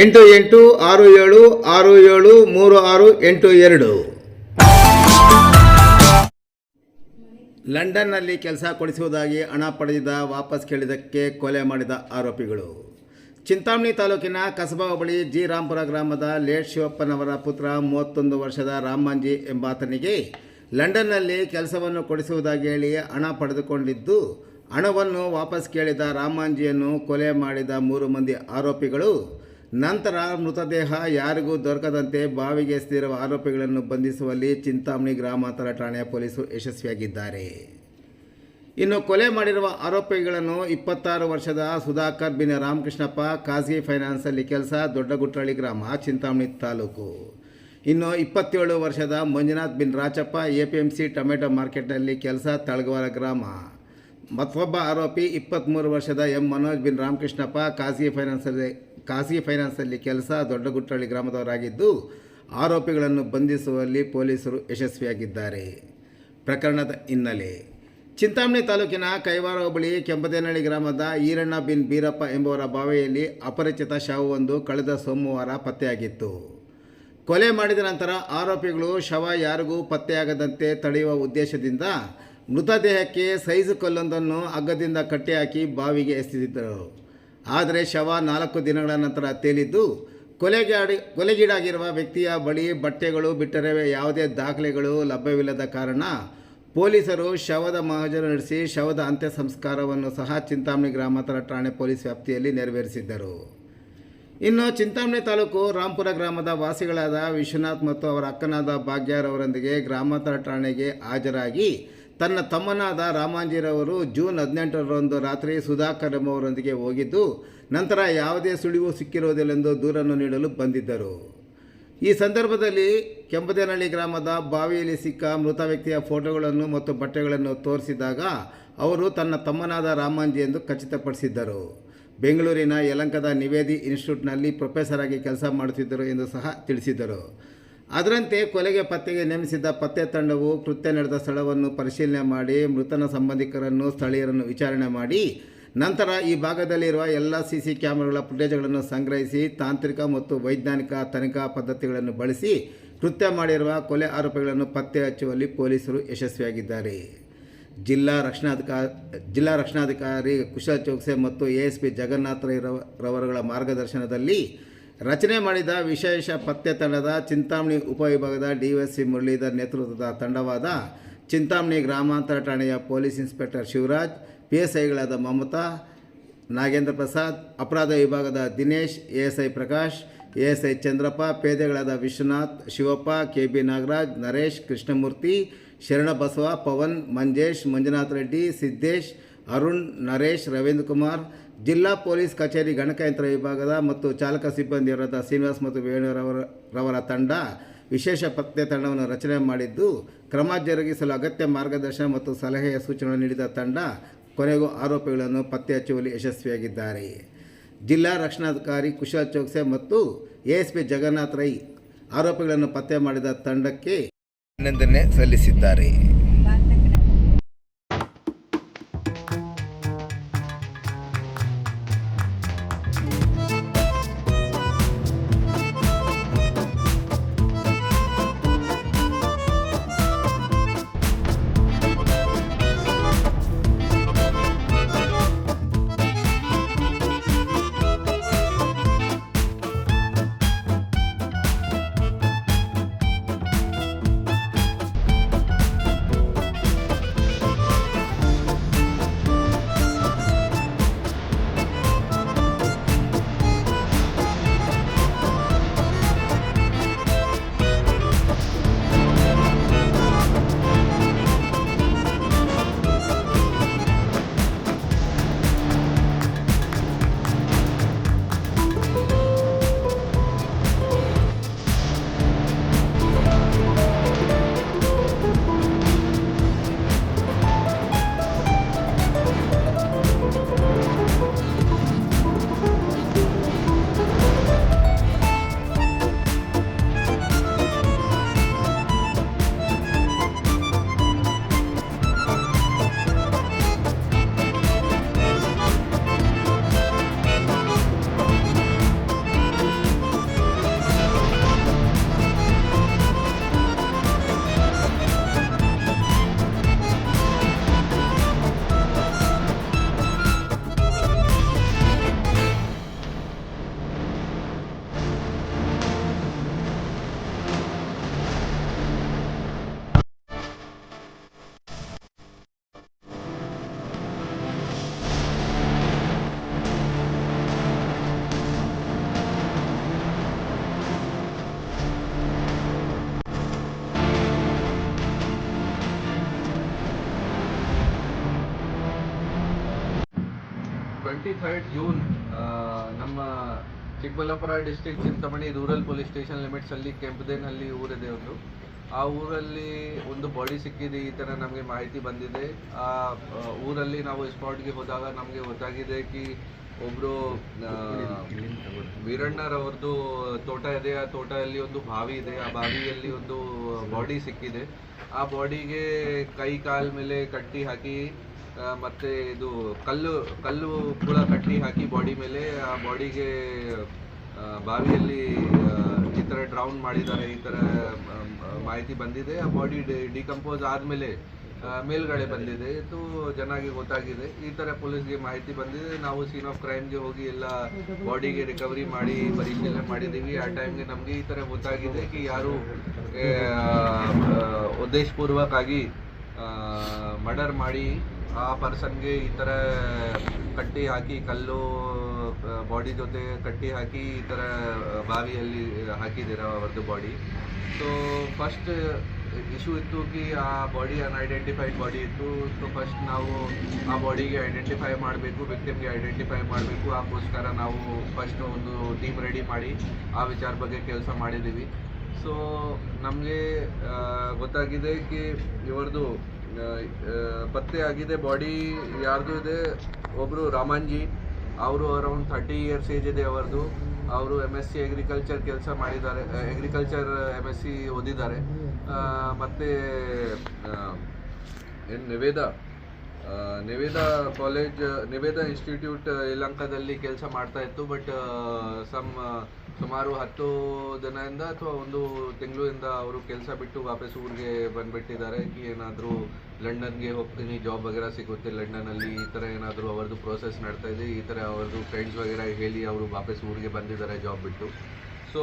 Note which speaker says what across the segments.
Speaker 1: ಎಂಟು ಎಂಟು ಆರು ಏಳು ಆರು ಏಳು ಮೂರು ಆರು ಎಂಟು ಎರಡು. ಲಂಡನ್ನಲ್ಲಿ ಕೆಲಸ ಕೊಡಿಸುವುದಾಗಿ ಹಣ ಪಡೆದಿದ್ದ ವಾಪಸ್ ಕೇಳಿದ್ದಕ್ಕೆ ಕೊಲೆ ಮಾಡಿದ ಆರೋಪಿಗಳು. ಚಿಂತಾಮಣಿ ತಾಲೂಕಿನ ಕಸಬಾ ಬಳಿ ಜಿ ರಾಂಪುರ ಗ್ರಾಮದ ಲೇಟ್ ಶಿವಪ್ಪನವರ ಪುತ್ರ ಮೂವತ್ತೊಂದು ವರ್ಷದ ರಾಮಾಂಜಿ ಎಂಬಾತನಿಗೆ ಲಂಡನ್ನಲ್ಲಿ ಕೆಲಸವನ್ನು ಕೊಡಿಸುವುದಾಗಿ ಹೇಳಿ ಹಣ ಪಡೆದುಕೊಂಡಿದ್ದು, ಹಣವನ್ನು ವಾಪಸ್ ಕೇಳಿದ ರಾಮಾಂಜಿಯನ್ನು ಕೊಲೆ ಮಾಡಿದ ಮೂರು ಮಂದಿ ಆರೋಪಿಗಳು ನಂತರ ಮೃತದೇಹ ಯಾರಿಗೂ ದೊರಕದಂತೆ ಬಾವಿಗೆ ಸ್ಥಿರವ ಆರೋಪಿಗಳನ್ನು ಬಂಧಿಸುವಲ್ಲಿ ಚಿಂತಾಮಣಿ ಗ್ರಾಮಾಂತರ ಠಾಣೆಯ ಪೊಲೀಸರು ಯಶಸ್ವಿಯಾಗಿದ್ದಾರೆ. ಇನ್ನು ಕೊಲೆ ಮಾಡಿರುವ ಆರೋಪಿಗಳನ್ನು ಇಪ್ಪತ್ತಾರು ವರ್ಷದ ಸುಧಾಕರ್ ಬಿನ್ ರಾಮಕೃಷ್ಣಪ್ಪ, ಖಾಸಗಿ ಫೈನಾನ್ಸಲ್ಲಿ ಕೆಲಸ, ದೊಡ್ಡಗುಟ್ರಳ್ಳಿ ಗ್ರಾಮ, ಚಿಂತಾಮಣಿ ತಾಲೂಕು. ಇನ್ನು ಇಪ್ಪತ್ತೇಳು ವರ್ಷದ Manjunath bin Rachappa A P M C tomato ಮಾರ್ಕೆಟ್ನಲ್ಲಿ ಕೆಲಸ, ತಳಗವಾರ ಗ್ರಾಮ. ಮತ್ತೊಬ್ಬ ಆರೋಪಿ ಇಪ್ಪತ್ತ್ಮೂರು ವರ್ಷದ ಎಂ ಮನೋಜ್ ಬಿನ್ ರಾಮಕೃಷ್ಣಪ್ಪ ಖಾಸಗಿ ಫೈನಾನ್ಸಲ್ಲಿ ಖಾಸಗಿ ಫೈನಾನ್ಸಲ್ಲಿ ಕೆಲಸ ದೊಡ್ಡಗುಟ್ಟಳ್ಳಿ ಗ್ರಾಮದವರಾಗಿದ್ದು, ಆರೋಪಿಗಳನ್ನು ಬಂಧಿಸುವಲ್ಲಿ ಪೊಲೀಸರು ಯಶಸ್ವಿಯಾಗಿದ್ದಾರೆ. ಪ್ರಕರಣದ ಹಿನ್ನೆಲೆ. ಚಿಂತಾಮಣಿ ತಾಲೂಕಿನ ಕೈವಾರ ಹೋಬಳಿ ಕೆಂಪದೇನಹಳ್ಳಿ ಗ್ರಾಮದ ಈರಣ್ಣ ಬಿನ್ ಬೀರಪ್ಪ ಎಂಬುವರ ಬಾವೆಯಲ್ಲಿ ಅಪರಿಚಿತ ಶವವೊಂದು ಕಳೆದ ಸೋಮವಾರ ಪತ್ತೆಯಾಗಿತ್ತು. ಕೊಲೆ ಮಾಡಿದ ನಂತರ ಆರೋಪಿಗಳು ಶವ ಯಾರಿಗೂ ಪತ್ತೆಯಾಗದಂತೆ ತಡೆಯುವ ಉದ್ದೇಶದಿಂದ ಮೃತದೇಹಕ್ಕೆ ಸೈಜು ಕಲ್ಲೊಂದನ್ನು ಹಗ್ಗದಿಂದ ಕಟ್ಟಿಹಾಕಿ ಬಾವಿಗೆ ಎಸೆದಿದ್ದರು. ಆದರೆ ಶವ ನಾಲ್ಕು ದಿನಗಳ ನಂತರ ತೇಲಿದ್ದು ಕೊಲೆಗಾಡಿ ಕೊಲೆಗೀಡಾಗಿರುವ ವ್ಯಕ್ತಿಯ ಬಳಿ ಬಟ್ಟೆಗಳು, ಬಿಟ್ಟರೆ ಯಾವುದೇ ದಾಖಲೆಗಳು ಲಭ್ಯವಿಲ್ಲದ ಕಾರಣ ಪೊಲೀಸರು ಶವದ ಮಹಜರು ನಡೆಸಿ ಶವದ ಅಂತ್ಯ ಸಂಸ್ಕಾರವನ್ನು ಸಹ ಚಿಂತಾಮಣಿ ಗ್ರಾಮಾಂತರ ಠಾಣೆ ಪೊಲೀಸ್ ವ್ಯಾಪ್ತಿಯಲ್ಲಿ ನೆರವೇರಿಸಿದ್ದರು. ಇನ್ನು ಚಿಂತಾಮಣಿ ತಾಲೂಕು ರಾಂಪುರ ಗ್ರಾಮದ ವಾಸಿಗಳಾದ ವಿಶ್ವನಾಥ್ ಮತ್ತು ಅವರ ಅಕ್ಕನಾದ ಭಾಗ್ಯರವರೊಂದಿಗೆ ಗ್ರಾಮಾಂತರ ಠಾಣೆಗೆ ಹಾಜರಾಗಿ ತನ್ನ ತಮ್ಮನಾದ ರಾಮಾಂಜಿರವರು ಜೂನ್ ಹದಿನೆಂಟರಂದು ರಾತ್ರಿ ಸುಧಾಕರ್ ಎಂಬುವರೊಂದಿಗೆ ಹೋಗಿದ್ದು, ನಂತರ ಯಾವುದೇ ಸುಳಿವು ಸಿಕ್ಕಿರುವುದಿಲ್ಲೆಂದು ದೂರನ್ನು ನೀಡಲು ಬಂದಿದ್ದರು. ಈ ಸಂದರ್ಭದಲ್ಲಿ ಕೆಂಪದೇನಹಳ್ಳಿ ಗ್ರಾಮದ ಬಾವಿಯಲ್ಲಿ ಸಿಕ್ಕ ಮೃತ ವ್ಯಕ್ತಿಯ ಫೋಟೋಗಳನ್ನು ಮತ್ತು ಬಟ್ಟೆಗಳನ್ನು ತೋರಿಸಿದಾಗ ಅವರು ತನ್ನ ತಮ್ಮನಾದ ರಾಮಾಂಜಿ ಎಂದು ಖಚಿತಪಡಿಸಿದ್ದರು. ಬೆಂಗಳೂರಿನ ಯಲಂಕದ ನಿವೇದಿ ಇನ್ಸ್ಟಿಟ್ಯೂಟ್ನಲ್ಲಿ ಪ್ರೊಫೆಸರ್ ಆಗಿ ಕೆಲಸ ಮಾಡುತ್ತಿದ್ದರು ಎಂದು ಸಹ ತಿಳಿಸಿದರು ಅದರಂತೆ ಕೊಲೆಗೆ ಪತ್ತೆಗೆ ನೇಮಿಸಿದ್ದ ಪತ್ತೆ ತಂಡವು ಕೃತ್ಯ ನಡೆದ ಸ್ಥಳವನ್ನು ಪರಿಶೀಲನೆ ಮಾಡಿ ಮೃತನ ಸಂಬಂಧಿಕರನ್ನು ಸ್ಥಳೀಯರನ್ನು ವಿಚಾರಣೆ ಮಾಡಿ ನಂತರ ಈ ಭಾಗದಲ್ಲಿರುವ ಎಲ್ಲ ಸಿ ಸಿ ಕ್ಯಾಮೆರಾಗಳ ಫುಟೇಜ್ಗಳನ್ನು ಸಂಗ್ರಹಿಸಿ ತಾಂತ್ರಿಕ ಮತ್ತು ವೈಜ್ಞಾನಿಕ ತನಿಖಾ ಪದ್ಧತಿಗಳನ್ನು ಬಳಸಿ ಕೃತ್ಯ ಮಾಡಿರುವ ಕೊಲೆ ಆರೋಪಿಗಳನ್ನು ಪತ್ತೆ ಹಚ್ಚುವಲ್ಲಿ ಪೊಲೀಸರು ಯಶಸ್ವಿಯಾಗಿದ್ದಾರೆ. ಜಿಲ್ಲಾ ರಕ್ಷಣಾಧಿಕಾರಿ ಜಿಲ್ಲಾ ರಕ್ಷಣಾಧಿಕಾರಿ ಕುಶಲ್ ಚೌಕ್ಸೆ ಮತ್ತು ಎ ಎಸ್ ಪಿ ಜಗನ್ನಾಥ ರವರುಗಳ ಮಾರ್ಗದರ್ಶನದಲ್ಲಿ ರಚನೆ ಮಾಡಿದ ವಿಶೇಷ ಪತ್ತೆ ತಂಡದ ಚಿಂತಾಮಣಿ ಉಪವಿಭಾಗದ ಸಿ ಮುರಳೀಧರ್ ನೇತೃತ್ವದ ತಂಡವಾದ ಚಿಂತಾಮಣಿ ಗ್ರಾಮಾಂತರ ಠಾಣೆಯ police inspector Shivaraj P S ಐಗಳಾದ Mamata, Nagendra Prasad, ಅಪರಾಧ ವಿಭಾಗದ Dinesh A S I Prakash A S I Chandrappa, ಪೇದೆಗಳಾದ Vishwanath, Shivappa K B Nagaraj, Naresh, Krishnamurthy Sharanabasava Pavan, Manjesh, Manjunath Reddy, Siddesh, Arun, Naresh, Ravindra Kumar ಜಿಲ್ಲಾ ಪೊಲೀಸ್ ಕಚೇರಿ ಗಣಕಯಂತ್ರ ವಿಭಾಗದ ಮತ್ತು ಚಾಲಕ ಸಿಬ್ಬಂದಿಯವರಾದ ಶ್ರೀನಿವಾಸ್ ಮತ್ತು ವೇಣುರವರ, ರವರ ತಂಡ ವಿಶೇಷ ಪತ್ತೆ ತಂಡವನ್ನು ರಚನೆ ಮಾಡಿದ್ದು, ಕ್ರಮ ಜರುಗಿಸಲು ಅಗತ್ಯ ಮಾರ್ಗದರ್ಶನ ಮತ್ತು ಸಲಹೆಯ ಸೂಚನೆ ನೀಡಿದ ತಂಡ ಕೊನೆಗೂ ಆರೋಪಿಗಳನ್ನು ಪತ್ತೆ ಹಚ್ಚುವಲ್ಲಿ ಯಶಸ್ವಿಯಾಗಿದ್ದಾರೆ. ಜಿಲ್ಲಾ ರಕ್ಷಣಾಧಿಕಾರಿ ಕುಶಲ್ ಚೌಕ್ಸೆ ಮತ್ತು ಎಎಸ್ಪಿ ಜಗನ್ನಾಥ್ ರೈ ಆರೋಪಿಗಳನ್ನು ಪತ್ತೆ ಮಾಡಿದ ತಂಡಕ್ಕೆ ಅಭಿನಂದನೆ ಸಲ್ಲಿಸಿದ್ದಾರೆ.
Speaker 2: ಟ್ವೆಂಟಿ ಥರ್ಡ್ ಜೂನ್ ನಮ್ಮ Chikkaballapur district Chintamani rural police station limits ಅಲ್ಲಿ ಕೆಂಪದೇನಲ್ಲಿ ಊರಿದೆ ಒಂದು. ಆ ಊರಲ್ಲಿ ಒಂದು ಬಾಡಿ ಸಿಕ್ಕಿದೆ, ಈ ಥರ ನಮಗೆ ಮಾಹಿತಿ ಬಂದಿದೆ. ಆ ಊರಲ್ಲಿ ನಾವು ಸ್ಪಾಟ್ಗೆ ಹೋದಾಗ ನಮಗೆ ಗೊತ್ತಾಗಿದೆ ಕಿ ಒಬ್ಬರು ವೀರಣ್ಣರವ್ರದ್ದು ತೋಟ ಇದೆ. ಆ ತೋಟದಲ್ಲಿ ಒಂದು ಬಾವಿ ಇದೆ. ಆ ಬಾವಿಯಲ್ಲಿ ಒಂದು ಬಾಡಿ ಸಿಕ್ಕಿದೆ. ಆ ಬಾಡಿಗೆ ಕೈ, ಕಾಲ್ ಮೇಲೆ ಕಟ್ಟಿ ಹಾಕಿ ಮತ್ತೆ ಇದು ಕಲ್ಲು ಕಲ್ಲು ಕೂಡ ಕಟ್ಟಿ ಹಾಕಿ ಬಾಡಿ ಮೇಲೆ, ಆ ಬಾಡಿಗೆ ಬಾವಿಯಲ್ಲಿ ಈ ಥರ ಡ್ರೌನ್ ಮಾಡಿದ್ದಾರೆ, ಈ ಥರ ಮಾಹಿತಿ ಬಂದಿದೆ. ಆ ಬಾಡಿ ಡಿಕಂಪೋಸ್ ಆದಮೇಲೆ ಮೇಲ್ಗಡೆ ಬಂದಿದೆ. ಇದು ಚೆನ್ನಾಗಿ ಗೊತ್ತಾಗಿದೆ. ಈ ಥರ ಪೊಲೀಸ್ಗೆ ಮಾಹಿತಿ ಬಂದಿದೆ. ನಾವು ಸೀನ್ ಆಫ್ ಕ್ರೈಮ್ಗೆ ಹೋಗಿ ಎಲ್ಲ ಬಾಡಿಗೆ ರಿಕವರಿ ಮಾಡಿ ಪರಿಶೀಲನೆ ಮಾಡಿದ್ದೀವಿ. ಆ ಟೈಮ್ಗೆ ನಮಗೆ ಈ ಥರ ಗೊತ್ತಾಗಿದೆ ಕಿ ಯಾರು ಉದ್ದೇಶಪೂರ್ವಕವಾಗಿ ಮರ್ಡರ್ ಮಾಡಿ ಆ ಪರ್ಸನ್ಗೆ ಈ ಥರ ಕಟ್ಟಿ ಹಾಕಿ, ಕಲ್ಲು ಬಾಡಿ ಜೊತೆ ಕಟ್ಟಿ ಹಾಕಿ ಈ ಥರ ಬಾವಿಯಲ್ಲಿ ಹಾಕಿದ್ದೀರ ಅವ್ರದ್ದು ಬಾಡಿ ಸೊ ಫಸ್ಟ್ ಇಶ್ಯೂ ಇತ್ತು ಕಿ ಆ ಬಾಡಿ ಅನ್ಐಡೆಂಟಿಫೈಡ್ ಬಾಡಿ ಇತ್ತು. ಸೊ ಫಸ್ಟ್ ನಾವು ಆ ಬಾಡಿಗೆ ಐಡೆಂಟಿಫೈ ಮಾಡಬೇಕು ವ್ಯಕ್ತಿಗೆ ಐಡೆಂಟಿಫೈ ಮಾಡಬೇಕು. ಅದಕ್ಕೋಸ್ಕರ ನಾವು ಫಸ್ಟ್ ಒಂದು ಟೀಮ್ ರೆಡಿ ಮಾಡಿ ಆ ವಿಚಾರ ಬಗ್ಗೆ ಕೆಲಸ ಮಾಡಿದ್ದೀವಿ. ಸೊ ನಮಗೆ ಗೊತ್ತಾಗಿದೆ ಕಿ ಇವ್ರದ್ದು ಪತ್ತೆ ಆಗಿದೆ ಬಾಡಿ ಯಾರ್ದು ಇದೆ? ಒಬ್ಬರು ರಾಮನ್ಜಿ, ಅವರು ಅರೌಂಡ್ ಥರ್ಟಿ ಇಯರ್ಸ್ ಏಜ್ ಇದೆ ಅವರದು. ಅವರು ಎಂ ಎಸ್ ಸಿ ಅಗ್ರಿಕಲ್ಚರ್ ಕೆಲಸ ಮಾಡಿದ್ದಾರೆ ಅಗ್ರಿಕಲ್ಚರ್ ಎಂ ಎಸ್ ಸಿ ಓದಿದ್ದಾರೆ. ಮತ್ತೆ ನಿವೇದ ನಿವೇದ ಕಾಲೇಜ್ ನಿವೇದ ಇನ್ಸ್ಟಿಟ್ಯೂಟ್ ಯಲಹಂಕದಲ್ಲಿ ಕೆಲಸ ಮಾಡ್ತಾ ಇತ್ತು ಬಟ್ ಸಮ್ ಸುಮಾರು ಹತ್ತು ಜನದಿಂದ ಅಥವಾ ಒಂದು ತಿಂಗಳಿಂದ ಅವರು ಕೆಲಸ ಬಿಟ್ಟು ವಾಪಸ್ ಊರಿಗೆ ಬಂದ್ಬಿಟ್ಟಿದ್ದಾರೆ. ಏನಾದರೂ ಲಂಡನ್ಗೆ ಹೋಗ್ತೀನಿ ಜಾಬ್ ವಗೇರಾ ಸಿಗುತ್ತೆ ಲಂಡನಲ್ಲಿ ಈ ಥರ ಏನಾದರೂ ಅವ್ರದ್ದು ಪ್ರೋಸೆಸ್ ನಡ್ತಾ ಇದೆ, ಈ ಥರ ಅವ್ರದ್ದು ಫ್ರೆಂಡ್ಸ್ ವಗೇರಾ ಹೇಳಿ ಅವರು ವಾಪಸ್ ಊರಿಗೆ ಬಂದಿದ್ದಾರೆ ಜಾಬ್ ಬಿಟ್ಟು. ಸೊ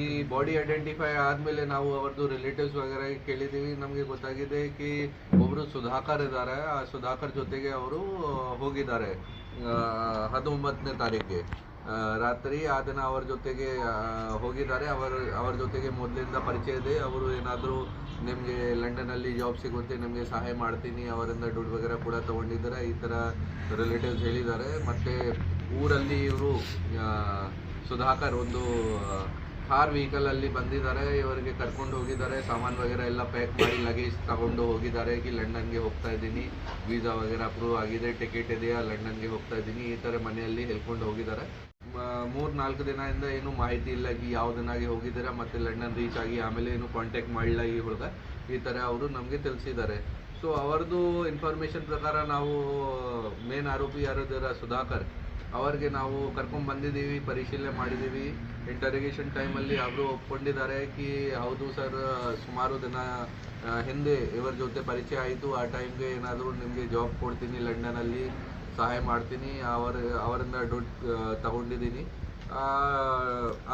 Speaker 2: ಈ ಬಾಡಿ ಐಡೆಂಟಿಫೈ ಆದಮೇಲೆ ನಾವು ಅವ್ರದ್ದು ರಿಲೇಟಿವ್ಸ್ ವಗೇರಾ ಕೇಳಿದ್ದೀವಿ. ನಮಗೆ ಗೊತ್ತಾಗಿದೆ ಕಿ ಒಬ್ಬರು ಸುಧಾಕರ್ ಇದ್ದಾರೆ. ಆ ಸುಧಾಕರ್ ಜೊತೆಗೆ ಅವರು ಹೋಗಿದ್ದಾರೆ ಹತ್ತೊಂಬತ್ತನೇ ತಾರೀಕಿಗೆ. ರಾತ್ರಿ ಆ ದಿನ ಅವರ ಜೊತೆಗೆ ಹೋಗಿದ್ದಾರೆ. ಅವರ ಅವರ ಜೊತೆಗೆ ಮೊದಲಿಂದ ಪರಿಚಯ ಇದೆ. ಅವರು ಏನಾದರೂ ನಿಮಗೆ ಲಂಡನಲ್ಲಿ ಜಾಬ್ ಸಿಗುತ್ತೆ ನಿಮಗೆ ಸಹಾಯ ಮಾಡ್ತೀನಿ, ಅವರಿಂದ ದುಡ್ಡು ವಗೇರಾ ಕೂಡ ತೊಗೊಂಡಿದ್ದಾರೆ. ಈ ಥರ ರಿಲೇಟಿವ್ಸ್ ಹೇಳಿದ್ದಾರೆ. ಮತ್ತು ಊರಲ್ಲಿ ಇವರು ಸುಧಾಕರ್ ಒಂದು ಕಾರ್ ವೆಹಿಕಲಲ್ಲಿ ಬಂದಿದ್ದಾರೆ. ಇವರಿಗೆ ಕರ್ಕೊಂಡು ಹೋಗಿದ್ದಾರೆ. ಸಾಮಾನು ವಗೇರ ಎಲ್ಲ ಪ್ಯಾಕ್ ಮಾಡಿ ಲಗೇಜ್ ತಗೊಂಡು ಹೋಗಿದ್ದಾರೆ. ಕಿ ಲಂಡನ್ಗೆ ಹೋಗ್ತಾ ಇದ್ದೀನಿ. ವೀಸಾ ವಗೇರಾ ಅಪ್ರೂವ್ ಆಗಿದೆ. ಟಿಕೆಟ್ ಇದೆಯಾ? ಲಂಡನ್ಗೆ ಹೋಗ್ತಾ ಇದ್ದೀನಿ. ಈ ಥರ ಮನೆಯಲ್ಲಿ ಹೇಳ್ಕೊಂಡು ಹೋಗಿದ್ದಾರೆ. ಮೂರು ನಾಲ್ಕು ದಿನದಿಂದ ಏನು ಮಾಹಿತಿ ಇಲ್ಲ, ಈ ಯಾವ ದಿನಾಗಿ ಹೋಗಿದ್ದೀರಾ, ಮತ್ತೆ ಲಂಡನ್ ರೀಚ್ ಆಗಿ ಆಮೇಲೆ ಏನು ಕಾಂಟ್ಯಾಕ್ಟ್ ಮಾಡಿಲ್ಲ, ಈ ಹುಡುಗ. ಈ ಥರ ಅವರು ನಮಗೆ ತಿಳಿಸಿದ್ದಾರೆ. ಸೊ ಅವರದು ಇನ್ಫಾರ್ಮೇಷನ್ ಪ್ರಕಾರ ನಾವು ಮೇನ್ ಆರೋಪಿ ಯಾರಿದ್ದಾರೆ ಸುಧಾಕರ್, ಅವರಿಗೆ ನಾವು ಕರ್ಕೊಂಡು ಬಂದಿದ್ದೀವಿ, ಪರಿಶೀಲನೆ ಮಾಡಿದ್ದೀವಿ. ಇಂಟರಿಗೇಷನ್ ಟೈಮಲ್ಲಿ ಅವರು ಒಪ್ಕೊಂಡಿದ್ದಾರೆ ಕಿ, ಹೌದು ಸರ್ ಸುಮಾರು ದಿನ ಹಿಂದೆ ಇವರ ಜೊತೆ ಪರಿಚಯ ಆಯಿತು. ಆ ಟೈಮ್ಗೆ ಏನಾದರೂ ನಿಮಗೆ ಜಾಬ್ ಕೊಡ್ತೀನಿ ಲಂಡನಲ್ಲಿ ಸಹಾಯ ಮಾಡ್ತೀನಿ, ಅವರ, ಅವರಿಂದ ದುಡ್ಡು ತಗೊಂಡಿದ್ದೀನಿ.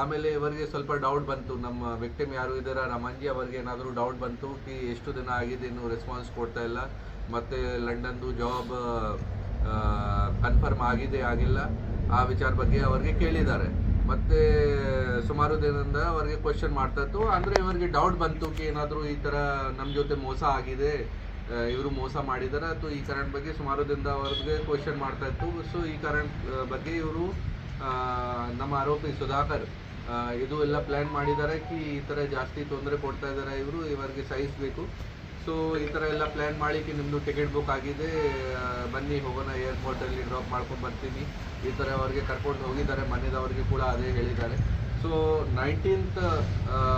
Speaker 2: ಆಮೇಲೆ ಇವರಿಗೆ ಸ್ವಲ್ಪ ಡೌಟ್ ಬಂತು. ನಮ್ಮ ವಿಕ್ಟಿಮ್ ಯಾರು ಇದ್ದಾರ? ಅಂಜಿ ಅವರಿಗೆ ಏನಾದರೂ ಡೌಟ್ ಬಂತು ಕಿ ಎಷ್ಟು ದಿನ ಆಗಿದೆ? ಇನ್ನು ರೆಸ್ಪಾನ್ಸ್ ಕೊಡ್ತಾ ಇಲ್ಲ. ಮತ್ತು ಲಂಡನ್ದು ಜಾಬ್ ಕನ್ಫರ್ಮ್ ಆಗಿದೆ, ಆಗಿಲ್ಲ. ಆ ವಿಚಾರ ಬಗ್ಗೆ ಅವರಿಗೆ ಕೇಳಿದ್ದಾರೆ. ಮತ್ತು ಸುಮಾರು ದಿನದಿಂದ ಅವರಿಗೆ ಕ್ವಶನ್ ಮಾಡ್ತಾ ಇತ್ತು. ಅಂದರೆ ಇವರಿಗೆ ಡೌಟ್ ಬಂತು ಕಿ ಏನಾದರೂ ಈ ಥರ ನಮ್ಮ ಜೊತೆ ಮೋಸ ಆಗಿದೆ. ಇವರು ಮೋಸ ಮಾಡಿದ್ದಾರೆ ಅಥವಾ ಈ ಕಾರಣ ಬಗ್ಗೆ ಸುಮಾರು ದಿನದ ಅವ್ರಿಗೆ ಕ್ವಶನ್ ಮಾಡ್ತಾ ಇತ್ತು. ಸೊ ಈ ಕಾರಣ ಬಗ್ಗೆ ಇವರು ನಮ್ಮ ಆರೋಪಿ ಸುಧಾಕರ್ ಇದು ಎಲ್ಲ ಪ್ಲ್ಯಾನ್ ಮಾಡಿದ್ದಾರೆ ಕಿ, ಈ ಥರ ಜಾಸ್ತಿ ತೊಂದರೆ ಕೊಡ್ತಾ ಇದ್ದಾರೆ ಇವರು, ಇವರಿಗೆ ಸಹಿಸಬೇಕು ಸೊ ಈ ಥರ ಎಲ್ಲ ಪ್ಲ್ಯಾನ್ ಮಾಡಿ ಕಿ ನಿಮ್ಮದು ಟಿಕೆಟ್ ಬುಕ್ ಆಗಿದೆ ಬನ್ನಿ, ಹೋಗೋಣ ಏರ್ಪೋರ್ಟಲ್ಲಿ ಡ್ರಾಪ್ ಮಾಡ್ಕೊಂಡು ಬರ್ತೀನಿ. ಈ ಥರ ಅವ್ರಿಗೆ ಕರ್ಕೊಂಡು ಹೋಗಿದ್ದಾರೆ. ಮನೆದವ್ರಿಗೆ ಕೂಡ ಅದೇ ಹೇಳಿದ್ದಾರೆ. ಸೊ ನೈನ್ಟೀನ್ತ್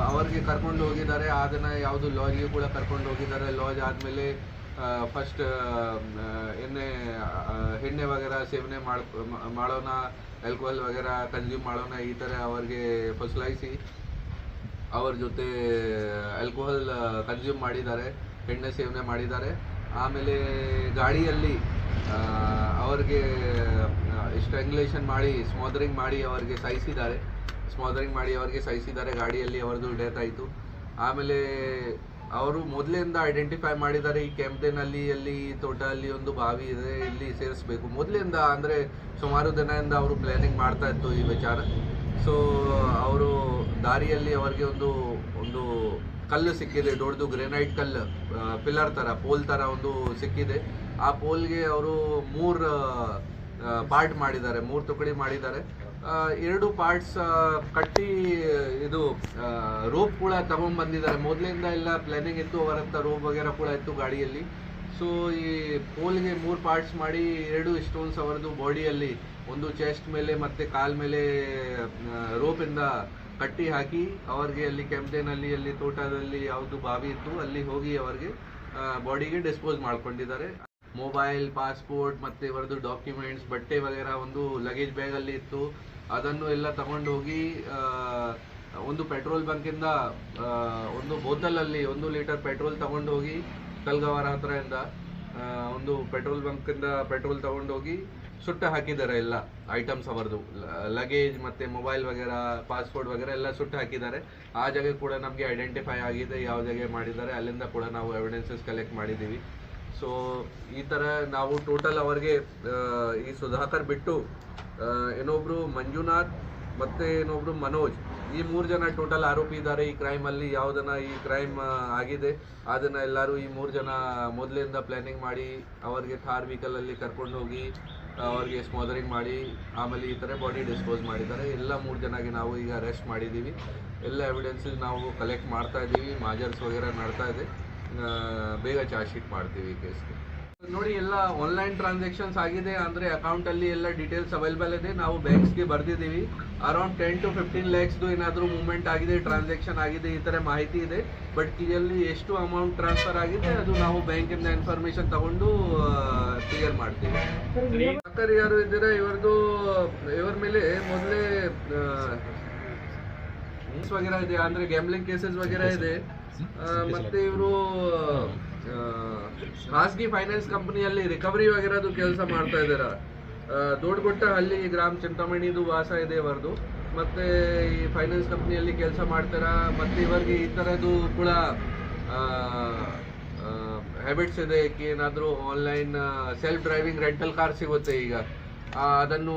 Speaker 2: ಅವರಿಗೆ ಕರ್ಕೊಂಡು ಹೋಗಿದ್ದಾರೆ. ಆ ದಿನ ಯಾವುದು ಲಾಜ್ಗೆ ಕೂಡ ಕರ್ಕೊಂಡು ಹೋಗಿದ್ದಾರೆ. ಲಾಜ್ ಆದಮೇಲೆ ಫಸ್ಟ್ ಎಣ್ಣೆ ಎಣ್ಣೆ ವಗೇರ ಸೇವನೆ ಮಾಡಿ, ಮಾಡೋಣ ಆಲ್ಕೋಹಾಲ್ ವಗೇರ ಕನ್ಸ್ಯೂಮ್ ಮಾಡೋಣ, ಈ ಥರ ಅವ್ರಿಗೆ ಫಸಲಾಯಿಸಿ ಅವ್ರ ಜೊತೆ ಆಲ್ಕೋಹಾಲ್ ಕನ್ಸ್ಯೂಮ್ ಮಾಡಿದ್ದಾರೆ. ಎಣ್ಣೆ ಸೇವನೆ ಮಾಡಿದ್ದಾರೆ. ಆಮೇಲೆ ಗಾಡಿಯಲ್ಲಿ ಅವ್ರಿಗೆ ಸ್ಟ್ರ್ಯಾಂಗ್ಯುಲೇಷನ್ ಮಾಡಿ ಸ್ಮೋದ್ರಿಂಗ್ ಮಾಡಿ ಅವರಿಗೆ ಸಾಯಿಸಿದ್ದಾರೆ ಸ್ಮಾದರಿಂಗ್ ಮಾಡಿ ಅವರಿಗೆ ಸಹಿಸಿದ್ದಾರೆ, ಗಾಡಿಯಲ್ಲಿ ಅವರದು ಡೆತ್ ಆಯಿತು. ಆಮೇಲೆ ಅವರು ಮೊದಲಿಂದ ಐಡೆಂಟಿಫೈ ಮಾಡಿದ್ದಾರೆ, ಈ ಕೆಂಪೇನಲ್ಲಿ ಅಲ್ಲಿ ತೋಟ ಅಲ್ಲಿ ಒಂದು ಬಾವಿ ಇದೆ, ಇಲ್ಲಿ ಸೇರಿಸ್ಬೇಕು. ಮೊದಲಿಂದ ಅಂದರೆ ಸುಮಾರು ದಿನದಿಂದ ಅವರು ಪ್ಲಾನಿಂಗ್ ಮಾಡ್ತಾ ಇತ್ತು ಈ ವಿಚಾರ. ಸೊ ಅವರು ದಾರಿಯಲ್ಲಿ ಅವರಿಗೆ ಒಂದು ಒಂದು ಕಲ್ಲು ಸಿಕ್ಕಿದೆ, ದೊಡ್ಡದು ಗ್ರೆನೈಟ್ ಕಲ್ಲು ಪಿಲ್ಲರ್ ಥರ ಪೋಲ್ ಥರ ಒಂದು ಸಿಕ್ಕಿದೆ. ಆ ಪೋಲ್ಗೆ ಅವರು ಮೂರು ಪಾರ್ಟ್ ಮಾಡಿದ್ದಾರೆ, ಮೂರು ತುಕಡಿ ಮಾಡಿದ್ದಾರೆ. ಎರಡು ಪಾರ್ಟ್ಸ್ ಕಟ್ಟಿ, ಇದು ರೋಪ್ ಕೂಡ ತಗೊಂಡ್ಬಂದಿದ್ದಾರೆ ಮೊದಲಿಂದ ಎಲ್ಲ ಪ್ಲಾನಿಂಗ್ ಇತ್ತು ಅವರ ರೋಪ್ ವಗೇರ ಕೂಡ ಇತ್ತು ಗಾಡಿಯಲ್ಲಿ. ಸೊ ಈ ಪೋಲ್ಗೆ ಮೂರು ಪಾರ್ಟ್ಸ್ ಮಾಡಿ, ಎರಡು ಸ್ಟೋನ್ಸ್ ಅವರದು ಬಾಡಿಯಲ್ಲಿ ಒಂದು ಚೆಸ್ಟ್ ಮೇಲೆ ಮತ್ತೆ ಕಾಲ್ ಮೇಲೆ ರೋಪಿಂದ ಕಟ್ಟಿ ಹಾಕಿ, ಅವರಿಗೆ ಅಲ್ಲಿ ಕೆಂಪೇನಲ್ಲಿ ಅಲ್ಲಿ ತೋಟದಲ್ಲಿ ಯಾವುದು ಬಾವಿ ಇತ್ತು, ಅಲ್ಲಿ ಹೋಗಿ ಅವರಿಗೆ ಬಾಡಿಗೆ ಡಿಸ್ಪೋಸ್ ಮಾಡ್ಕೊಂಡಿದ್ದಾರೆ. ಮೊಬೈಲ್ ಪಾಸ್ಪೋರ್ಟ್ ಮತ್ತೆ ಇವರದು ಡಾಕ್ಯುಮೆಂಟ್ಸ್ ಬಟ್ಟೆ ವಗೇರ ಒಂದು ಲಗೇಜ್ ಬ್ಯಾಗಲ್ಲಿ ಇತ್ತು. ಅದನ್ನು ಎಲ್ಲ ತಗೊಂಡು ಹೋಗಿ ಒಂದು ಪೆಟ್ರೋಲ್ ಬಂಕಿಂದ ಒಂದು ಬೋತಲಲ್ಲಿ ಒಂದು ಲೀಟರ್ ಪೆಟ್ರೋಲ್ ತಗೊಂಡು ಹೋಗಿ, ಕಲ್ಗವಾರ ಹತ್ರದಿಂದ ಒಂದು ಪೆಟ್ರೋಲ್ ಬಂಕಿಂದ ಪೆಟ್ರೋಲ್ ತಗೊಂಡು ಹೋಗಿ ಸುಟ್ಟ ಹಾಕಿದ್ದಾರೆ ಎಲ್ಲ ಐಟಮ್ಸ್ ಅವರದು. ಲಗೇಜ್ ಮತ್ತೆ ಮೊಬೈಲ್ ವಗೇರಾ ಪಾಸ್ಪೋರ್ಟ್ ವಗೇರ ಎಲ್ಲ ಸುಟ್ಟು ಹಾಕಿದ್ದಾರೆ. ಆ ಜಾಗ ಕೂಡ ನಮಗೆ ಐಡೆಂಟಿಫೈ ಆಗಿದೆ, ಯಾವ ಜಾಗ ಮಾಡಿದ್ದಾರೆ, ಅಲ್ಲಿಂದ ಕೂಡ ನಾವು ಎವಿಡೆನ್ಸಸ್ ಕಲೆಕ್ಟ್ ಮಾಡಿದ್ದೀವಿ. ಸೊ ಈ ಥರ ನಾವು ಟೋಟಲ್ ಅವರಿಗೆ ಈ ಸುಧಾಕರ್ ಬಿಟ್ಟು ಆ, ಇನ್ನೊಬ್ರು ಮಂಜುನಾಥ್ ಮತ್ತೆ ಇನ್ನೊಬ್ರು ಮನೋಜ್. ಈ ಮೂರು ಜನ ಟೋಟಲ್ ಆರೋಪಿ ಇದ್ದಾರೆ ಈ ಕ್ರೈಮಲ್ಲಿ ಯಾವುದನ್ನ ಈ ಕ್ರೈಮ್ ಆಗಿದೆ ಅದನ್ನ ಎಲ್ಲರೂ ಈ ಮೂರು ಜನ ಮೊದಲಿಂದ ಪ್ಲಾನಿಂಗ್ ಮಾಡಿ ಅವರಿಗೆ ಥಾರ್ ವೆಹಿಕಲಲ್ಲಿ ಕರ್ಕೊಂಡು ಹೋಗಿ ಅವ್ರಿಗೆ ಸ್ಮೋದರಿಂಗ್ ಮಾಡಿ ಆಮೇಲೆ ಈ ಥರ ಬಾಡಿ ಡಿಸ್ಪೋಸ್ ಮಾಡಿದ್ದಾರೆ. ಎಲ್ಲ ಮೂರು ಜನಗೆ ನಾವು ಈಗ ಅರೆಸ್ಟ್ ಮಾಡಿದ್ದೀವಿ. ಎಲ್ಲ ಎವಿಡೆನ್ಸಸ್ ನಾವು ಕಲೆಕ್ಟ್ ಮಾಡ್ತಾ ಇದ್ದೀವಿ. ಮಾಜರ್ಸ್ ವಗೇರ ನಡ್ತಾ ಇದೆ. ಬೇಗ ಚಾರ್ಜ್ ಶೀಟ್ ಮಾಡ್ತೀವಿ ಈ ಕೇಸ್ಗೆ ನೋಡಿ, ಎಲ್ಲ ಆನ್ಲೈನ್ ಟ್ರಾನ್ಸಾಕ್ಷನ್ಸ್ ಆಗಿದೆ ಅಂದರೆ ಅಕೌಂಟಲ್ಲಿ ಎಲ್ಲ ಡೀಟೇಲ್ಸ್ ಅವೈಲೇಬಲ್ ಇದೆ. ನಾವು ಬ್ಯಾಂಕ್ಸ್ಗೆ ಬರ್ದಿದೀವಿ ಅರೌಂಡ್ ಟೆನ್ ಟು ಫಿಫ್ಟೀನ್ ಲ್ಯಾಕ್ಸ್ದು ಏನಾದರೂ ಮೂವ್ಮೆಂಟ್ ಆಗಿದೆ ಟ್ರಾನ್ಸಾಕ್ಷನ್ ಆಗಿದೆ, ಈ ತರ ಮಾಹಿತಿ ಇದೆ. ಬಟ್ ಕ್ಲಿಯರ್ಲಿ ಎಷ್ಟು ಅಮೌಂಟ್ ಟ್ರಾನ್ಸ್ಫರ್ ಆಗಿದೆ, ಅದು ನಾವು ಬ್ಯಾಂಕಿಂದ ಇನ್ಫಾರ್ಮೇಷನ್ ತಗೊಂಡು ಕ್ಲಿಯರ್ ಮಾಡ್ತೀವಿ. ಡಾಕ್ಟರ್ ಯಾರು ಇದ್ದೀರಾ? ಇವ್ರದ್ದು, ಇವರ ಮೇಲೆ ಮೊದಲೇ ಇದೆ, ಅಂದ್ರೆ ಗ್ಯಾಮ್ಲಿಂಗ್ ಕೇಸಸ್ ವಗೇರ ಇದೆ. ಮತ್ತೆ ಇವರು ಖಾಸಗಿ ಫೈನಾನ್ಸ್ ಕಂಪನಿಯಲ್ಲಿ ರಿಕವರಿ ಆಗಿರೋದು ಕೆಲಸ ಮಾಡ್ತಾ ಇದ್ದಾರ ದೊಡ್ಡಗುಟ್ಟ ಹಳ್ಳಿ ಗ್ರಾಮ ಚಿಂತಾಮಣಿದು ವಾಸ ಇದೆ ಇವರದು. ಮತ್ತೆ ಈ ಫೈನಾನ್ಸ್ ಕಂಪ್ನಿಯಲ್ಲಿ ಕೆಲಸ ಮಾಡ್ತಾರ, ಮತ್ತೆ ಇವರಿಗೆ ಈ ಥರದ್ದು ಕೂಡ ಹ್ಯಾಬಿಟ್ಸ್ ಇದೆ. ಏನಾದರೂ online self driving rental car ಸಿಗುತ್ತೆ ಈಗ. ಅದನ್ನು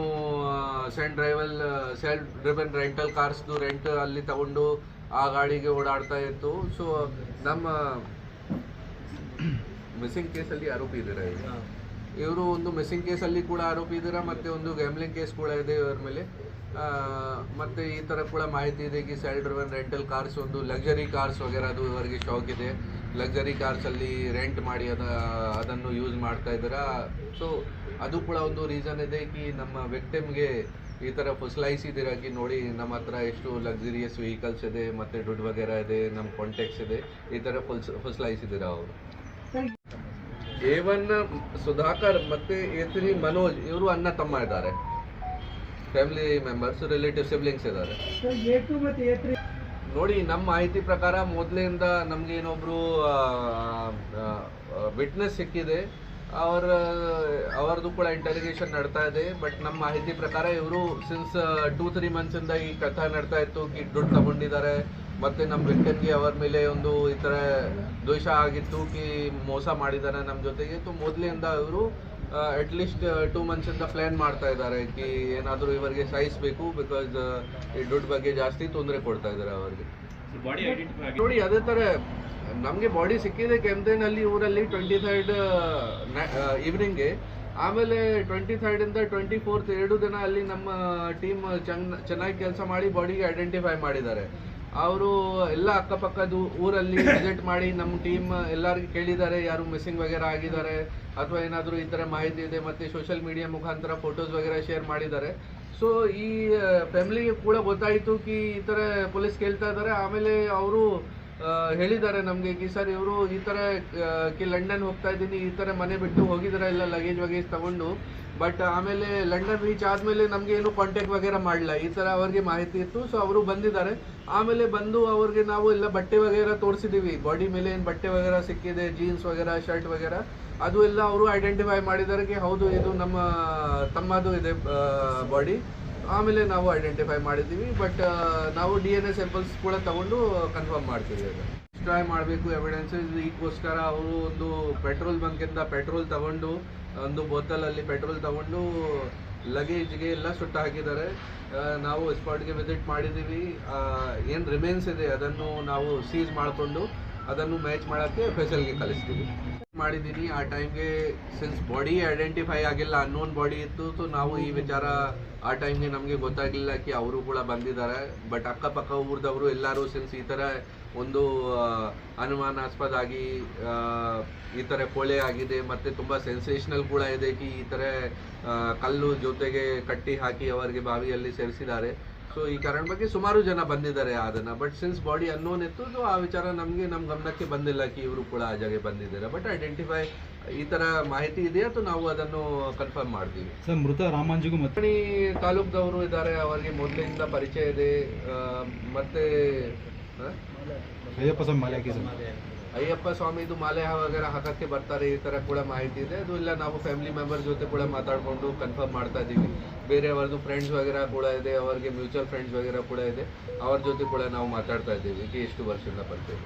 Speaker 2: ಸೆಲ್ಫ್ ಡ್ರೈವಲ್ ಸೆಲ್ಫ್ ಡ್ರಿವನ್ ರೆಂಟಲ್ ಕಾರ್ಸ್ದು ರೆಂಟ್ ಅಲ್ಲಿ ತಗೊಂಡು ಆ ಗಾಡಿಗೆ ಓಡಾಡ್ತಾ ಇತ್ತು. ಸೊ ನಮ್ಮ ಮಿಸ್ಸಿಂಗ್ ಕೇಸಲ್ಲಿ ಆರೋಪಿ ಈಗ? ಇವರು ಒಂದು ಮಿಸ್ಸಿಂಗ್ ಕೇಸಲ್ಲಿ ಕೂಡ ಆರೋಪಿ ಇದ್ದೀರಾ ಮತ್ತೆ ಒಂದು ಗ್ಯಾಮ್ಲಿಂಗ್ ಕೇಸ್ ಕೂಡ ಇದೆ ಇವರ ಮೇಲೆ. ಮತ್ತು ಈ ಥರ ಕೂಡ ಮಾಹಿತಿ ಇದೆ ಕಿ ಸೈಡ್ ಡ್ರೈವನ್ ರೆಂಟಲ್ ಕಾರ್ಸ್ ಒಂದು ಲಕ್ಸರಿ ಕಾರ್ಸ್ ವಗೇರೆ ಅದು ಇವರಿಗೆ ಶಾಕ್ ಇದೆ. ಲಕ್ಸರಿ ಕಾರ್ಸಲ್ಲಿ ರೆಂಟ್ ಮಾಡಿ ಅದ ಅದನ್ನು ಯೂಸ್ ಮಾಡ್ತಾ ಇದ್ದೀರಾ. ಸೊ ಅದು ಕೂಡ ಒಂದು ರೀಸನ್ ಇದೆ. ಕಿ ನಮ್ಮ ವಿಕ್ಟಿಮ್ಗೆ ಈ ಥರ ಫುಸ್ಲಾಯಿಸಿದಿರಾಗಿ ನೋಡಿ, ನಮ್ಮ ಹತ್ರ ಎಷ್ಟು ಲಕ್ಸುರಿಯಸ್ ವೆಹಿಕಲ್ಸ್ ಇದೆ, ಮತ್ತು ದುಡ್ಡು ವಗೇರ ಇದೆ ನಮ್ಮ ಕಾಂಟ್ಯಾಕ್ಟ್ಸ್ ಇದೆ, ಈ ಥರ ಫುಲ್ಸ್ ಫುಸ್ಲಾಯಿಸಿದಿರ ಅವರು? ಒನ್ ಸುಧಾಕರ್ ಮತ್ತೆ ಎ ತ್ರೀ ಮನೋಜ್, ಇವರು ಅಣ್ಣ ತಮ್ಮ ಇದ್ದಾರೆ. ಫ್ಯಾಮಿಲಿ ಮೆಂಬರ್ಸ್ ರಿಲೇಟಿವ್ ಸಿಬ್ಲಿಂಗ್ಸ್ ಇದ್ದಾರೆ. ನೋಡಿ, ನಮ್ಮ ಮಾಹಿತಿ ಪ್ರಕಾರ ಮೊದಲಿಂದ ನಮ್ಗೆ ಏನೊಬ್ರು ವಿಟ್ನೆಸ್ ಸಿಕ್ಕಿದೆ. ಅವರ ಅವರದು ಕೂಡ ಇಂಟರಿಗೇಷನ್ ನಡ್ತಾ ಇದೆ ಬಟ್ ನಮ್ಮ ಮಾಹಿತಿ ಪ್ರಕಾರ ಇವರು ಸಿನ್ಸ್ ಟೂ ತ್ರೀ ಇಂದ ಈ ಕಥೆ ನಡ್ತಾ ಇತ್ತು ಕಿ ದುಡ್ಡು ತಗೊಂಡಿದ್ದಾರೆ, ಮತ್ತೆ ನಮ್ಮ ವಿಕ್ಟನ್ಗೆ ಅವರ ಮೇಲೆ ಒಂದು ಈ ಥರ ದ್ವೇಷ ಆಗಿತ್ತು ಕಿ ಮೋಸ ಮಾಡಿದ್ದಾರೆ ನಮ್ಮ ಜೊತೆಗೆ. ತು ಮೊದಲಿಂದ ಇವರು ಅಟ್ಲೀಸ್ಟ್ ಟೂ ಇಂದ ಪ್ಲ್ಯಾನ್ ಮಾಡ್ತಾ ಇದ್ದಾರೆ, ಕಿ ಏನಾದರೂ ಇವರಿಗೆ ಸಾಯಿಸಬೇಕು ಬಿಕಾಸ್ ಈ ದುಡ್ಡು ಬಗ್ಗೆ ಜಾಸ್ತಿ ತೊಂದರೆ ಕೊಡ್ತಾ ಇದ್ದಾರೆ ಅವರಿಗೆ.
Speaker 3: ಬಾಡಿ ಐಡೆಂಟಿಫೈ
Speaker 2: ನೋಡಿ ಅದೇ ತರ ನಮಗೆ ಬಾಡಿ ಸಿಕ್ಕಿದೆ ಕೆಂಪೇನಲ್ಲಿ ಊರಲ್ಲಿ ಟ್ವೆಂಟಿ ಥರ್ಡ್ ಈವ್ನಿಂಗ್ಗೆ ಆಮೇಲೆ ಟ್ವೆಂಟಿ ಥರ್ಡ್ ಇಂದ ಟ್ವೆಂಟಿ ಫೋರ್ತ್ ಎರಡು ದಿನ ಅಲ್ಲಿ ನಮ್ಮ ಟೀಮ್ ಚೆನ್ನಾಗಿ ಕೆಲಸ ಮಾಡಿ ಬಾಡಿಗೆ ಐಡೆಂಟಿಫೈ ಮಾಡಿದ್ದಾರೆ. ಅವರು ಎಲ್ಲ ಅಕ್ಕಪಕ್ಕದ ಊರಲ್ಲಿ ವಿಸಿಟ್ ಮಾಡಿ ನಮ್ಮ ಟೀಮ್ ಎಲ್ಲರಿಗೂ ಕೇಳಿದ್ದಾರೆ ಯಾರು ಮಿಸ್ಸಿಂಗ್ ವಗೇರ ಆಗಿದ್ದಾರೆ ಅಥವಾ ಏನಾದರೂ ಈ ಥರ ಮಾಹಿತಿ ಇದೆ ಮತ್ತೆ ಸೋಷಿಯಲ್ ಮೀಡಿಯಾ ಮುಖಾಂತರ ಫೋಟೋಸ್ ವಗೇರ ಶೇರ್ ಮಾಡಿದ್ದಾರೆ. ಸೊ ಈ ಫ್ಯಾಮಿಲಿಗೆ ಕೂಡ ಗೊತ್ತಾಯಿತು ಕಿ ಈ ಥರ ಪೊಲೀಸ್ ಕೇಳ್ತಾ ಇದ್ದಾರೆ ಆಮೇಲೆ ಅವರು ಹೇಳಿದ್ದಾರೆ ನಮಗೆ ಕಿ ಸರ್ ಇವರು ಈ ಥರ ಕಿ ಲಂಡನ್ ಹೋಗ್ತಾ ಇದ್ದೀನಿ, ಈ ಥರ ಮನೆ ಬಿಟ್ಟು ಹೋಗಿದ್ದಾರೆ ಎಲ್ಲ ಲಗೇಜ್ ವಗೇಜ್ ತಗೊಂಡು. ಬಟ್ ಆಮೇಲೆ ಲಂಡನ್ ರೀಚ್ ಆದಮೇಲೆ ನಮಗೆ ಏನು ಕಾಂಟ್ಯಾಕ್ಟ್ ವಗೇರ ಮಾಡಲ್ಲ ಈ ಥರ ಅವ್ರಿಗೆ ಮಾಹಿತಿ ಇತ್ತು. ಸೊ ಅವರು ಬಂದಿದ್ದಾರೆ. ಆಮೇಲೆ ಬಂದು ಅವ್ರಿಗೆ ನಾವು ಎಲ್ಲ ಬಟ್ಟೆ ವಗೇರ ತೋರಿಸಿದ್ದೀವಿ ಬಾಡಿ ಮೇಲೆ ಏನು ಬಟ್ಟೆ ವಗೇರ ಸಿಕ್ಕಿದೆ ಜೀನ್ಸ್ ವಗೇರ ಶರ್ಟ್ ವಗೇರ. ಅದು ಎಲ್ಲ ಅವರು ಐಡೆಂಟಿಫೈ ಮಾಡಿದ್ದಾರೆ ಹೌದು, ಇದು ನಮ್ಮ, ತಮ್ಮದು ಇದೆ ಬಾಡಿ ಆಮೇಲೆ ನಾವು ಐಡೆಂಟಿಫೈ ಮಾಡಿದ್ದೀವಿ ಬಟ್ ನಾವು ಡಿ ಎನ್ ಎ ಸ್ಯಾಂಪಲ್ಸ್ ಕೂಡ ತಗೊಂಡು ಕನ್ಫರ್ಮ್ ಮಾಡ್ತೀವಿ ಅದು ಡಿಸ್ಟ್ರಾಯ್ ಮಾಡಬೇಕು ಎವಿಡೆನ್ಸ್ ಈಗೋಸ್ಕರ ಅವರು ಒಂದು ಪೆಟ್ರೋಲ್ ಬಂಕಿಂದ ಪೆಟ್ರೋಲ್ ತಗೊಂಡು, ಒಂದು ಬೋತಲಲ್ಲಿ ಪೆಟ್ರೋಲ್ ತಗೊಂಡು ಲಗೇಜ್ಗೆ ಎಲ್ಲ ಸುಟ್ಟು ಹಾಕಿದ್ದಾರೆ. ನಾವು ಸ್ಪಾಟ್ಗೆ ವಿಸಿಟ್ ಮಾಡಿದ್ದೀವಿ ಏನು ರಿಮೇನ್ಸ್ ಇದೆ, ಅದನ್ನು ನಾವು ಸೀಸ್ ಮಾಡಿಕೊಂಡು, ಅದನ್ನು ಮ್ಯಾಚ್ ಮಾಡೋಕ್ಕೆ ಫೆಸಲ್ಗೆ ಕಳಿಸ್ತೀವಿ. ಮಾಡಿದ್ದೀನಿ ಆ ಟೈಮ್ಗೆ ಸಿನ್ಸ್ ಬಾಡಿ ಐಡೆಂಟಿಫೈ ಆಗಿಲ್ಲ ಅನ್ನೋನ್ ಬಾಡಿ ಇತ್ತು ಸೊ ನಾವು ಈ ವಿಚಾರ ಆ ಟೈಮ್ಗೆ ನಮಗೆ ಗೊತ್ತಾಗಲಿಲ್ಲ ಕಿ ಅವರು ಕೂಡ ಬಂದಿದ್ದಾರೆ. ಬಟ್ ಅಕ್ಕಪಕ್ಕ ಊರ್ದವರು ಎಲ್ಲರೂ ಸಿನ್ಸ್ ಈ ಥರ ಒಂದು ಅನುಮಾನಾಸ್ಪದ ಆಗಿ ಈ ಥರ ಕೊಳೆ ಆಗಿದೆ, ಮತ್ತು ತುಂಬ ಸೆನ್ಸೇಷನಲ್ ಕೂಡ ಇದೆ ಕಿ ಈ ಥರ ಕಲ್ಲು ಜೊತೆಗೆ ಕಟ್ಟಿ ಹಾಕಿ ಅವರಿಗೆ ಬಾವಿಯಲ್ಲಿ ಸೇರಿಸಿದ್ದಾರೆ. ಸೊ ಈ ಕಾರಣ ಬಗ್ಗೆ ಸುಮಾರು ಜನ ಬಂದಿದ್ದಾರೆ ಅದನ್ನ. ಬಟ್ ಸಿನ್ಸ್ ಬಾಡಿ ಅನ್ನೋನ್ ಇತ್ತು ಸೊ ಆ ವಿಚಾರ ನಮಗೆ ನಮ್ಮ ಗಮನಕ್ಕೆ ಬಂದಿಲ್ಲ ಕಿ ಇವರು ಕೂಡ ಆ ಜಾಗೆ ಬಂದಿದ್ದಾರೆ. ಬಟ್ ಐಡೆಂಟಿಫೈ ಈ ತರ ಮಾಹಿತಿ ಇದೆಯಾ ಅಥವಾ ನಾವು ಅದನ್ನು ಕನ್ಫರ್ಮ್ ಮಾಡ್ತೀವಿ?
Speaker 3: ಸರ್ ಮೃತ ರಾಮಾಂಜಿಗೂ ಮತ್ತೆ
Speaker 2: ತಾಲೂಕ್ದವರು ಇದ್ದಾರೆ ಅವರಿಗೆ ಮೊದಲಿಂದ ಪರಿಚಯ ಇದೆ. ಮತ್ತೆ?
Speaker 3: ಅಯ್ಯಪ್ಪ
Speaker 2: ಸ್ವಾಮಿದು ಮಾಲೆ ವಗರ ಹಾಕಕ್ಕೆ ಬರ್ತಾರೆ, ಈ ತರ ಕೂಡ ಮಾಹಿತಿ ಇದೆ. ಅದು ಇಲ್ಲ, ನಾವು ಫ್ಯಾಮಿಲಿ ಮೆಂಬರ್ ಜೊತೆ ಕೂಡ ಮಾತಾಡ್ಕೊಂಡು ಕನ್ಫರ್ಮ್ ಮಾಡ್ತಾ ಇದ್ದೀವಿ. ಬೇರೆಯವ್ರದ್ದು ಫ್ರೆಂಡ್ಸ್ ವಗೇರ ಕೂಡ ಇದೆ, ಅವರಿಗೆ ಮ್ಯೂಚುವಲ್ ಫ್ರೆಂಡ್ಸ್ ವಗೇರ ಕೂಡ ಇದೆ. ಅವ್ರ ಜೊತೆ ಕೂಡ ನಾವು ಮಾತಾಡ್ತಾ ಇದ್ದೀವಿ ಕಿ ಎಷ್ಟು ವರ್ಷದಿಂದ ಬರ್ತೀವಿ.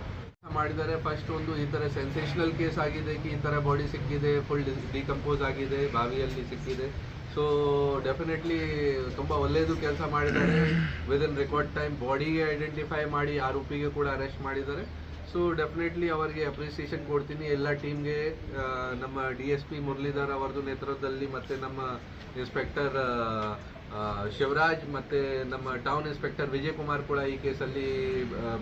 Speaker 2: ಮಾಡಿದ್ದಾರೆ. ಫಸ್ಟ್ ಒಂದು ಈ ತರ ಸೆನ್ಸೇಷನಲ್ ಕೇಸ್ ಆಗಿದೆ ಈ ಥರ ಬಾಡಿ ಸಿಕ್ಕಿದೆ ಫುಲ್ ಡಿಕಂಪೋಸ್ ಆಗಿದೆ, ಬಾವಿಯಲ್ಲಿ ಸಿಕ್ಕಿದೆ. ಸೊ ಡೆಫಿನೆಟ್ಲಿ ತುಂಬ ಒಳ್ಳೆಯದು ಕೆಲಸ ಮಾಡಿದ್ದಾರೆ. ವಿದಿನ್ ರೆಕಾರ್ಡ್ ಟೈಮ್ ಬಾಡಿಗೆ ಐಡೆಂಟಿಫೈ ಮಾಡಿ, ಆರೋಪಿಗೆ ಕೂಡ ಅರೆಸ್ಟ್ ಮಾಡಿದ್ದಾರೆ. ಸೊ ಡೆಫಿನೆಟ್ಲಿ ಅವರಿಗೆ ಅಪ್ರಿಸಿಯೇಷನ್ ಕೊಡ್ತೀನಿ. ಎಲ್ಲ ಟೀಮ್ಗೆ ನಮ್ಮ ಡಿ ಎಸ್ ಪಿ ಮುರಳೀಧರ್ ಅವರದ್ದು ನೇತೃತ್ವದಲ್ಲಿ ಮತ್ತು ನಮ್ಮ ಇನ್ಸ್ಪೆಕ್ಟರ್ ಶಿವರಾಜ್ ಮತ್ತು ನಮ್ಮ ಟೌನ್ ಇನ್ಸ್ಪೆಕ್ಟರ್ ವಿಜಯ್ ಕುಮಾರ್ ಕೂಡ ಈ ಕೇಸಲ್ಲಿ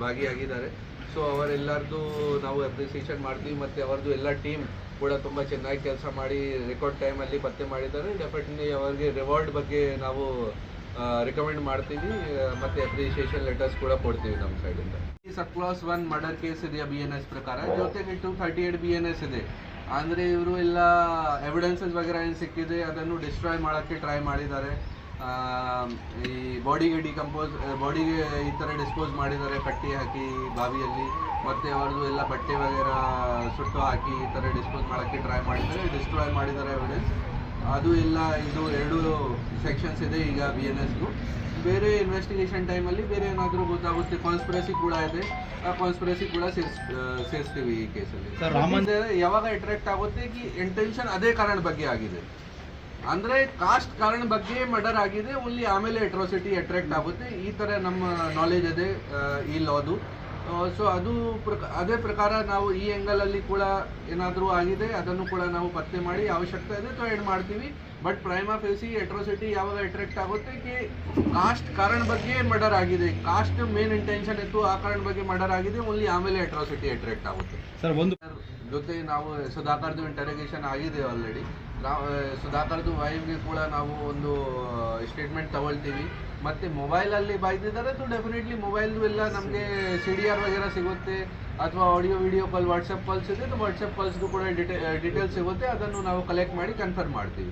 Speaker 2: ಭಾಗಿಯಾಗಿದ್ದಾರೆ. ಸೊ ಅವರೆಲ್ಲರದು ನಾವು ಅಪ್ರಿಸಿಯೇಷನ್ ಮಾಡ್ತೀವಿ ಮತ್ತು ಅವರದ್ದು ಎಲ್ಲ ಟೀಮ್ ಕೂಡ ತುಂಬ ಚೆನ್ನಾಗಿ ಕೆಲಸ ಮಾಡಿ ರೆಕಾರ್ಡ್ ಟೈಮಲ್ಲಿ ಪತ್ತೆ ಮಾಡಿದ್ದಾರೆ. ಡೆಫಿನೆಟ್ಲಿ ಅವರಿಗೆ ರಿವಾರ್ಡ್ ಬಗ್ಗೆ ನಾವು ರಿಕಮೆಂಡ್ ಮಾಡ್ತೀವಿ. ಮತ್ತೆ ಅಪ್ರಿಸಿಯೇಷನ್ ಲೆಟರ್ಸ್ ಕೂಡ ಕೊಡ್ತೀವಿ ನಮ್ಮ ಸೈಡಿಂದ ಈ sub class one murder case ಇದೆಯಾ ಬಿ ಎನ್ ಎಸ್ ಪ್ರಕಾರ? ಜೊತೆಗೆ two thirty eight B N S ಇದೆ. ಅಂದರೆ ಇವರು ಎಲ್ಲ ಎವಿಡೆನ್ಸಸ್ ವಗೇರೆ ಏನು ಸಿಕ್ಕಿದೆ, ಅದನ್ನು ಡಿಸ್ಟ್ರಾಯ್ ಮಾಡೋಕ್ಕೆ ಟ್ರೈ ಮಾಡಿದ್ದಾರೆ. ಈ ಬಾಡಿಗೆ ಡಿಕಂಪೋಸ್ ಬಾಡಿಗೆ ಈ ಥರ ಡಿಸ್ಪೋಸ್ ಮಾಡಿದ್ದಾರೆ, ಕಟ್ಟಿ ಹಾಕಿ ಬಾವಿಯಲ್ಲಿ. ಮತ್ತು ಅವ್ರದ್ದು ಎಲ್ಲ ಬಟ್ಟೆ ವಗೇರ ಸುಟ್ಟು ಹಾಕಿ ಈ ಥರ ಡಿಸ್ಪೋಸ್ ಮಾಡೋಕ್ಕೆ ಟ್ರೈ ಮಾಡಿದ್ದಾರೆ ಡಿಸ್ಟ್ರಾಯ್ ಮಾಡಿದ್ದಾರೆ ಎವಿಡೆನ್ಸ್ ಅದು ಎಲ್ಲ ಇದು ಎರಡು ಸೆಕ್ಷನ್ಸ್ ಇದೆ ಈಗ ಬಿ ಎನ್ ಎಸ್ಗೂ ಬೇರೆ ಇನ್ವೆಸ್ಟಿಗೇಷನ್ ಟೈಮಲ್ಲಿ ಬೇರೆ ಏನಾದರೂ ಗೊತ್ತಾಗುತ್ತೆ ಕಾನ್ಸ್ಪಿರಸಿ ಕೂಡ ಇದೆ. ಆ ಕಾನ್ಸ್ಪಿರಸಿ ಕೂಡ ಸೇರ್ಸ್ ಸೇರಿಸ್ತೀವಿ ಈ ಕೇಸಲ್ಲಿ ಯಾವಾಗ ಅಟ್ರಾಕ್ಟ್ ಆಗುತ್ತೆ ಕಿ ಇಂಟೆನ್ಷನ್ ಅದೇ ಕಾರಣ ಬಗ್ಗೆ ಆಗಿದೆ. ಅಂದ್ರೆ ಕಾಸ್ಟ್ ಕಾರಣ ಬಗ್ಗೆ ಮರ್ಡರ್ ಆಗಿದೆ ಓನ್ಲಿ ಆಮೇಲೆ ಅಟ್ರಾಸಿಟಿ ಅಟ್ರಾಕ್ಟ್ ಆಗುತ್ತೆ. ಈ ತರ ನಮ್ಮ ನಾಲೆಜ್ ಇದೆ ಈ ಲಾದು ಸೊ ಅದು ಪ್ರಕ ಅದೇ ಪ್ರಕಾರ ನಾವು ಈ ಎಂಗಲಲ್ಲಿ ಅಲ್ಲಿ ಕೂಡ ಏನಾದರೂ ಆಗಿದೆ ಅದನ್ನು ಕೂಡ ನಾವು ಪತ್ತೆ ಮಾಡಿ ಅವಶ್ಯಕತೆ ಇದೆ ಸೊ ಆ್ಯಡ್ ಮಾಡ್ತೀವಿ. But prime of SC atrocity ಯಾವಾಗ ಅಟ್ರಾಕ್ಟ್ ಆಗುತ್ತೆ ಕಿ ಕಾಸ್ಟ್ ಕಾರಣ ಬಗ್ಗೆ ಮರ್ಡರ್ ಆಗಿದೆ. ಕಾಸ್ಟ್ ಮೇನ್ ಇಂಟೆನ್ಷನ್ ಇತ್ತು ಆ ಕಾರಣ ಬಗ್ಗೆ ಮರ್ಡರ್ ಆಗಿದೆ ಓನ್ಲಿ ಆಮೇಲೆ ಅಟ್ರಾಸಿಟಿ ಅಟ್ರಾಕ್ಟ್ ಆಗುತ್ತೆ.
Speaker 3: ಸರ್ ಒಂದು
Speaker 2: ಜೊತೆ ನಾವು ಸುಧಾಕರ್ದು ಇಂಟರೋಗೇಷನ್ ಆಗಿದೆ ಆಲ್ರೆಡಿ ನಾವು ಸುಧಾಕರ್ದು ವೈಫ್ಗೆ ಕೂಡ ನಾವು ಒಂದು ಸ್ಟೇಟ್ಮೆಂಟ್ ತಗೊಳ್ತೀವಿ. ಮತ್ತು ಮೊಬೈಲಲ್ಲಿ ಬೈದಿದ್ದಾರೆ ಸೊ ಡೆಫಿನೆಟ್ಲಿ ಮೊಬೈಲ್ದು ಎಲ್ಲ ನಮಗೆ ಸಿ ಡಿ ಆರ್ ವಗೇರ ಸಿಗುತ್ತೆ, ಅಥವಾ audio video call WhatsApp calls ಇದೆ ವಾಟ್ಸಪ್ ಕಾಲ್ಸ್ದು ಕೂಡ ಡಿಟೇ ಡೀಟೇಲ್ಸ್ ಸಿಗುತ್ತೆ, ಅದನ್ನು ನಾವು ಕಲೆಕ್ಟ್ ಮಾಡಿ ಕನ್ಫರ್ಮ್ ಮಾಡ್ತೀವಿ.